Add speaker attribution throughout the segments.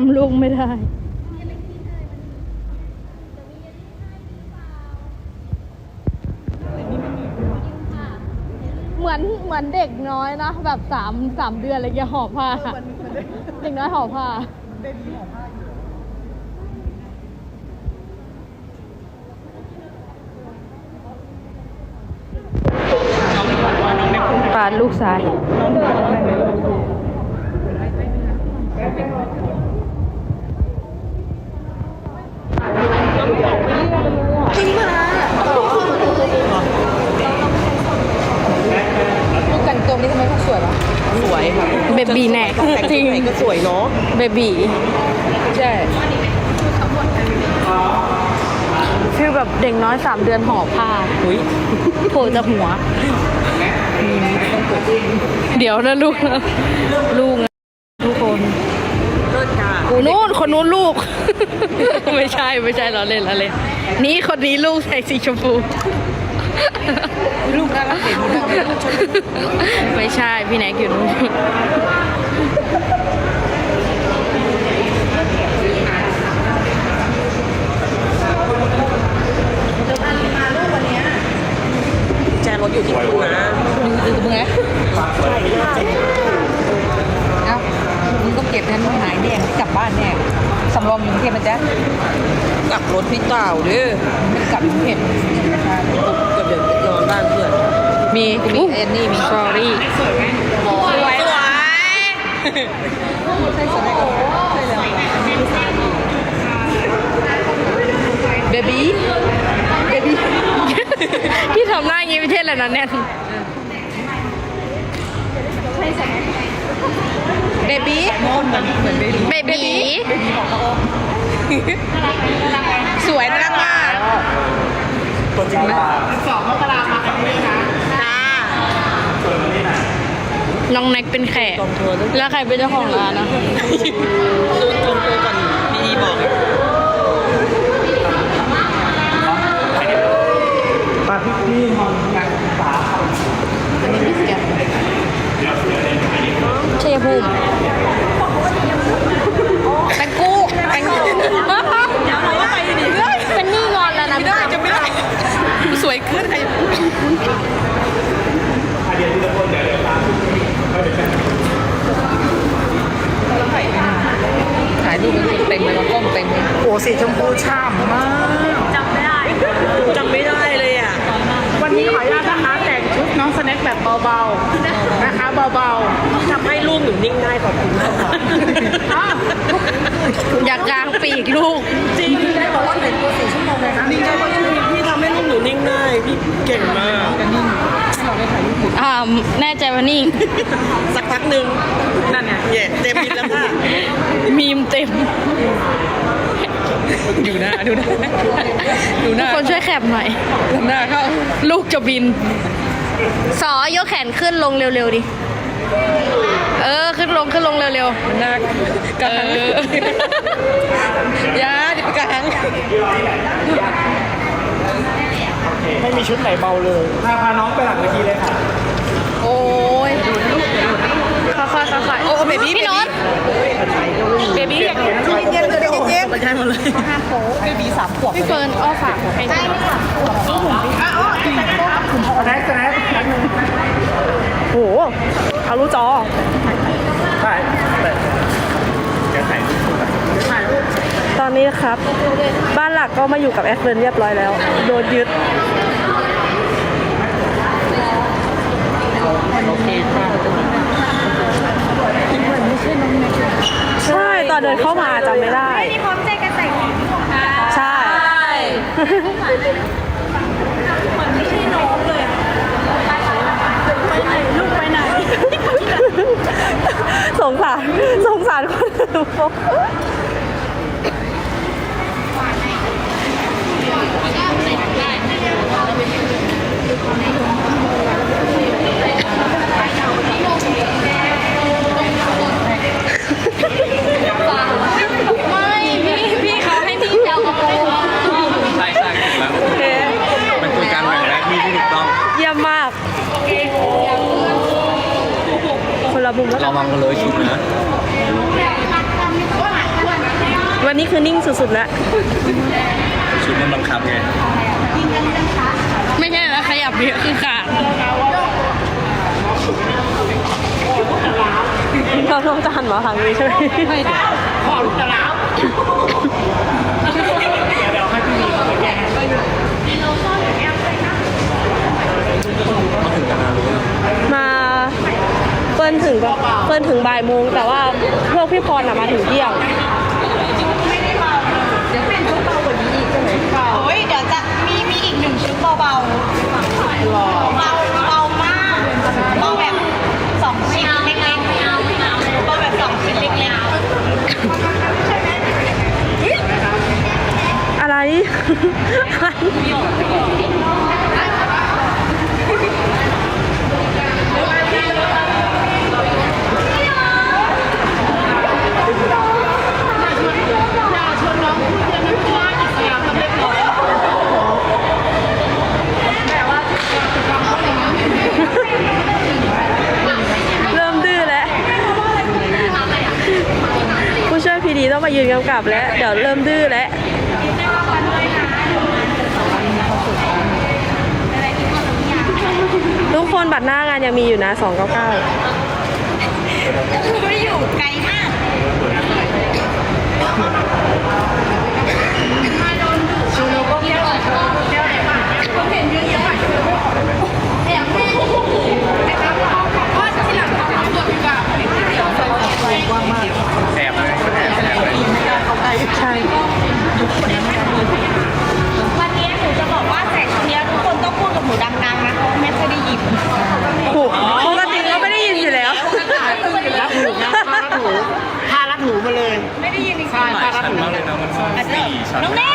Speaker 1: จำลูกไม่ได้เหมือนเหมือนเด็กน้อยนะแบบสามสามเดือนอะไรเงี้ยห่อผ้าเด็กน้อยห่อผ้าปาดลูกซ้าย
Speaker 2: ลูกกันตัวนี้ทำไมเขาสวยปะสวยค่ะ
Speaker 1: เบบีแน่
Speaker 2: แต่ง
Speaker 1: จริง
Speaker 2: ที่ไหนก็สวยเนาะ
Speaker 1: เบบี
Speaker 2: ใช่
Speaker 1: ฟีลแบบเด็กน้อยสามเดือนห่อผ้า
Speaker 2: อุ้ย
Speaker 1: โผล่จากหัว เดี๋ยวนะลูกนะลูกนะทุกคน
Speaker 2: เลิศค่ะ
Speaker 1: กูนู้นคนนู้นลูก ไม่ใช่ไม่ใช่เราเล่นเราเล่น นี่คนนี้ลูกใส่สีชมพู
Speaker 2: ลูกน่ารักเห็นลูกน่ารักชน
Speaker 1: ไม่ใช่พี่แน็กอยู่นู้น
Speaker 2: แจรถอยู่ที่คุณนะดูดูมึงไงเอ้ามึงก็เก็บนั้นมึงหายแน่กลับบ้านแน่ สำรองอยู่กรุงเทพนะจ๊ะกลับรถพี่เต่าเด้อไม่กลับกรุงเทพก็เดินไปนอนบ้านเพื่อน
Speaker 1: มี
Speaker 2: มีแอนนี่มี
Speaker 1: สอรี่
Speaker 2: สวยสวยใช่สวยใช่แล้วเบบี้เบบี้
Speaker 1: ที่ทำหน้าอย่างนี้ไม่ใช่อะไรนะแน่น
Speaker 2: เบ บี้เหมือนเหมือนเบบี้
Speaker 1: เบบี
Speaker 2: สวยน่ารักมาก
Speaker 3: ตัวจริงหรือเปล่า
Speaker 2: จ้า
Speaker 1: น้องแน็กเป็นแขก
Speaker 2: จองทัวร์ด้วย
Speaker 1: แล้วใครเป็นเจ้าของร้านนะ
Speaker 2: ดูจองทัวร์ก่อนดีๆบอก
Speaker 3: มาพี่พี่มองงานศึกษา
Speaker 2: อันนี้พี่เสีย
Speaker 1: ชัยภูมิ
Speaker 2: แตงกูแตงกูอย่าเอาไปดิ
Speaker 1: เป็นนี่งอนแล้วนะ
Speaker 2: ไม่ได้จะไม่ได้สวยขึ้นใคร
Speaker 3: อาเดียนที่ตะโกนเดี๋ยวเดี๋ยวตามเขาเดี๋ยวแฟน
Speaker 2: ถ่ายรูปมันเต็มเลยมันกล้องเต็มเลย
Speaker 3: โอ้ สีชมพูช่ำมาก
Speaker 2: จำไม่ได้เลยอะ
Speaker 4: วันนี้ขออนุญาตนะคะแต่งชุดน้องสแน็คแบบเบาๆ นะคะเบา
Speaker 2: ทำให้ลูกหนูนิ่งได้ขอบคุณมากค่ะ
Speaker 4: ๆอ้าว
Speaker 1: อยากกางปีกลูก
Speaker 2: จริงได้บอกว่าแต่งตัวสี่ชั่วโมงเลยนะนิ่งได้เพราะพี่ทำให้ลูกหนูนิ่งได้พี่เก่งมาก
Speaker 1: อ่าแน่ใจว่านี่
Speaker 2: สักพักหนึ่งนั่นไง เย่เต็มบินแล้วค่ะ
Speaker 1: มีมเต็ม
Speaker 2: ดูหน้าดูหน้าดูห
Speaker 1: ทุ
Speaker 2: น้าก
Speaker 1: คนช่วยแคปหน่อย
Speaker 2: ดูหน้าเขา
Speaker 1: ลูกจะบิน สอยกแขนขึ้นลงเร็วๆดิ เออ ขึ้นลงขึ้นลงเร็ว
Speaker 2: หน้ากลางยาดิบกลาง
Speaker 3: ไม่มีชุดไหนเบาเลยพาพาน้องไปหลังเวทีเลยค่ะ
Speaker 1: ๆ โอ้ย ค่อยๆค่อยๆ
Speaker 2: โอ้เบบี้
Speaker 1: พี่โน้ตเบบี้อยาก
Speaker 2: เย็นเย็นเย็นเย็นมันใช่หมดเลยเบบี้สามขวบ
Speaker 1: พี่เฟิร์นอ้อฝากให้หน่อย
Speaker 3: สแน็คสแน็ค
Speaker 4: โหเอารู้จอ
Speaker 3: ถ่ายแต่แกถ่ายรูป
Speaker 4: ตอนนี้นะครับ บ้านหลักก็มาอยู่กับแอคเฟิร์นเรียบร้อยแล้ว โดนยึด
Speaker 2: โอเคค่ะ
Speaker 4: ใช่ตอนเดินเข้ามาจำไม่ได้
Speaker 1: พร้อมใจกันแต่ง
Speaker 4: ใช่
Speaker 1: ลูกไปไหน
Speaker 4: สงสาร สงสารคนอื่น วันนี้คือนิ่งสุดๆแล้ว
Speaker 5: ชุดมันบังคับไง
Speaker 1: ไม่ใช่แล้วขยับเยอะคือขาด
Speaker 4: เราต้องจะหันมาทางนี้ใช่ไหม
Speaker 2: ไม่เดี๋ยว
Speaker 4: มาเฟิร์นถึงก็เฟิร์นถึงบ่ายโมงแต่ว่าพวกพี่พรน่ะมาถึงเที่ยง
Speaker 6: โอ้ยเดี๋ยวจะมีมีอีก หนึ่งชิ้นเบาๆเบาเบามากเบาแบบสองชิ้นเล็กๆเบาแบบสองชิ้นเล็ก
Speaker 4: อะไรเริ่มดื้อแล้ว ผู้ช่วยพีดีต้อง มายืนกำกับแล้ว เดี๋ยวเริ่มดื้อแล้วทุกคนบัตรหน้างานยังมีอยู่นะ299
Speaker 6: ๆไม่ได้อยู่ไกลมาก
Speaker 5: แอบเลยแอบแอบเลย
Speaker 4: ใช่
Speaker 6: วันนี้หนูจะบอกว่าใส่ชุดเนี้ยทุกคนต้องพูดกับหนูดังๆนะเพราะไม่ค่อยได้ยิน
Speaker 4: หูปกติก็ไม่ได้ยินอยู่แล้ว
Speaker 3: รับหูนะผ้ารัดหูผ้ารัดหูมาเลย
Speaker 6: ไม่ได้ยินจริง
Speaker 3: ใช่ผ้ารัด
Speaker 5: ชั้น
Speaker 3: หู
Speaker 5: มากเลยนะมันสี่ชั้น
Speaker 6: ๆน้องแม่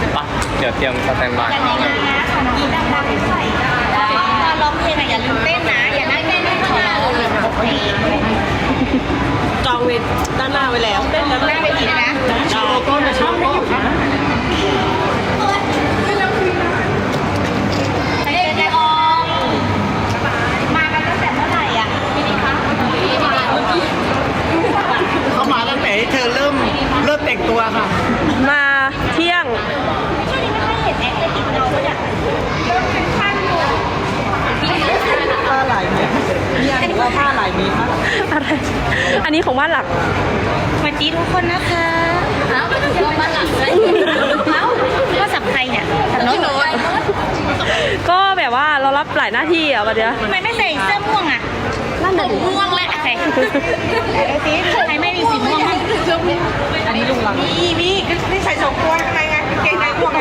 Speaker 6: ได้
Speaker 5: ปะเดี๋ ยวเตรียมสแตนบาย
Speaker 6: อย่าลืมนะขอน้องดังๆใส่แล้วก็ตอนร้องเพลงอะอย่าลืมเต้นนะ อย่านั่งเต้นข้างหลังโอเค
Speaker 2: จองเวทด้านหน้าไว้แล้ว
Speaker 6: เต้นแล้วหน้าเวทีเลยนะ
Speaker 3: โชว์ก้นจะโชว์ก้นนะ
Speaker 6: เด็กๆออกมากันตั้งแต่เมื่อไหร่อะพี่นิคะ
Speaker 3: เขามาตั้งแต่ที่เธอเริ่มเริ่มแต่งตัวค่ะ
Speaker 4: มาเที่ยง
Speaker 6: ช่วงนี้ไม่ค่อยเห็นแอคเลยติดเราก็อยากเริ่มเป็นขั้นอยู่
Speaker 2: ผ้าหลายเมตรเนี่ยเห็นว่าผ้าหลายเมตรปะ
Speaker 4: อะไร อั นนี้ของบ้านหลัก
Speaker 6: สวัสดีทุกคนนะคะเอ้าจะมาหลังเลยเอ้าว่าสับใครเนี่ยสับน้องโน้ต
Speaker 4: ก็แบบว่าเรารับหลายหน้าที่อะวันเนี้ย
Speaker 6: ทำไมไม่ใส่เสื้อม่วงอะนั่นผมม่วงเลยใครใครไม่มีสีม่วงบ้าง
Speaker 2: อันนี้ลุงหลัง
Speaker 6: มีมีนี่ใส่สองตัวทำไมไงเกงในม่วงไง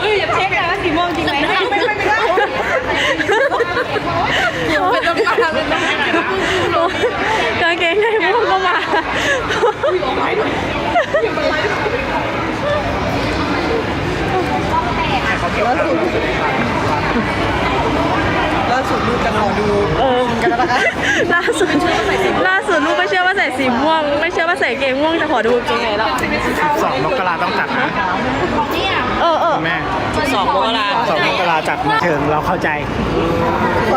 Speaker 6: เฮ้ยอย่าเช็คนะว่าสีม่วงจริงไหมไม่ไม่ไม่
Speaker 4: กางเกงในม่วงก็มา
Speaker 2: ล่าสุดลูกจะขอดู
Speaker 4: เออล่าสุดล่าสุดลูกไม่เชื่อว่าใส่สีม่วง ไม่เชื่อว่าใส่เกงม่วงจะขอดูเกงในแล้ว
Speaker 3: สองมกราต้องจัดนะ
Speaker 4: ออเออ
Speaker 3: แม่
Speaker 2: สองมกรา
Speaker 3: สองมกราจัดมาเชิญเราเข้าใจ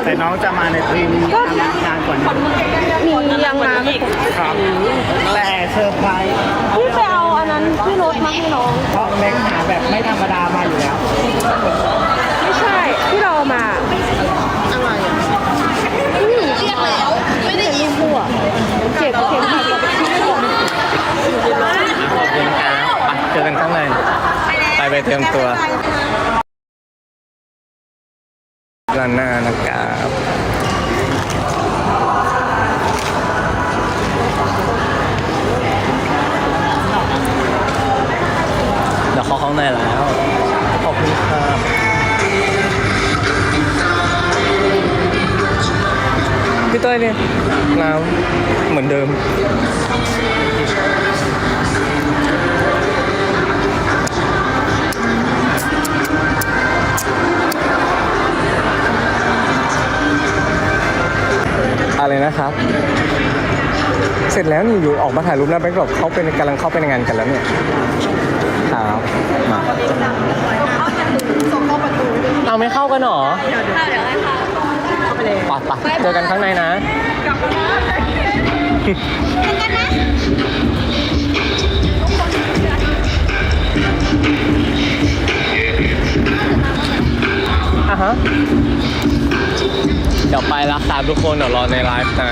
Speaker 3: แต่น้องจะมาในทีมอลังการกว่านี้
Speaker 4: มียังมาไม่ครบ
Speaker 3: ครับแต่เซอร์ไพรส์
Speaker 4: พี่ไปเอาอันนั้นพี่รถมาให้น้อง
Speaker 3: เพราะเล็กหาแบบไม่ธรรมดามาอยู่แล้ว
Speaker 4: ไม่ใช่ ที่เราเอามา
Speaker 2: อะไรอะ
Speaker 4: เรียกแล้ว ไม่ได้ยินหัวเจ็บเข็มขัดกับที่หัว
Speaker 5: เตรียมการไปเจอกันข้างใน ไป ไปเตรียมตัวด้านหน้านะครับเดี๋ยวเข้าข้างในแล้ว ขอบคุณครับพี่ต้อยเนี่ยน้ำเหมือนเดิม อะไรนะครับ เสร็จแล้วนี่อยู่ออกมาถ่ายรูปหน้าแบงค์ดรอปเขาเป็นกำลังเข้าไปในงานกันแล้วเนี่ยครับมาเอาไม่เข้ากันเหรอปะปะเจอกันข้างในนะอะฮะ เดี๋ยวไปแล้วครับทุกคนเดี๋ยวรอในไลฟ์นะ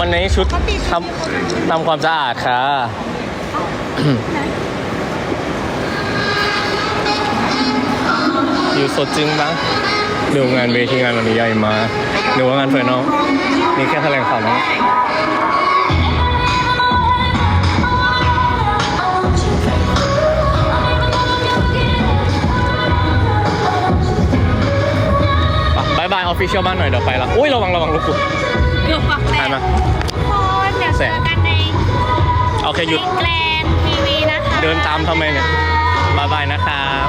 Speaker 5: วันนี้ชุดทำทำความสะอาดค่ะ อยู่สดจริงปะดูงานเวทีงานวันนี้ใหญ่มากดูว่างานเฟิร์นน้องนี่แค่แถลงข่าวน้อ ฟฟิเชียลบ้านหน่อยเดี๋ยวไปละอุ้ยระวังระวังลูกคุณ
Speaker 6: เกือบปักแต
Speaker 5: หัน
Speaker 6: ก
Speaker 5: มา
Speaker 6: คนเดี๋ยวเจอกันใน
Speaker 5: โอเคหยุด
Speaker 6: แกลนทีวีนะคะ
Speaker 5: เดินตามทำไมเนี่ยบายบายนะครับ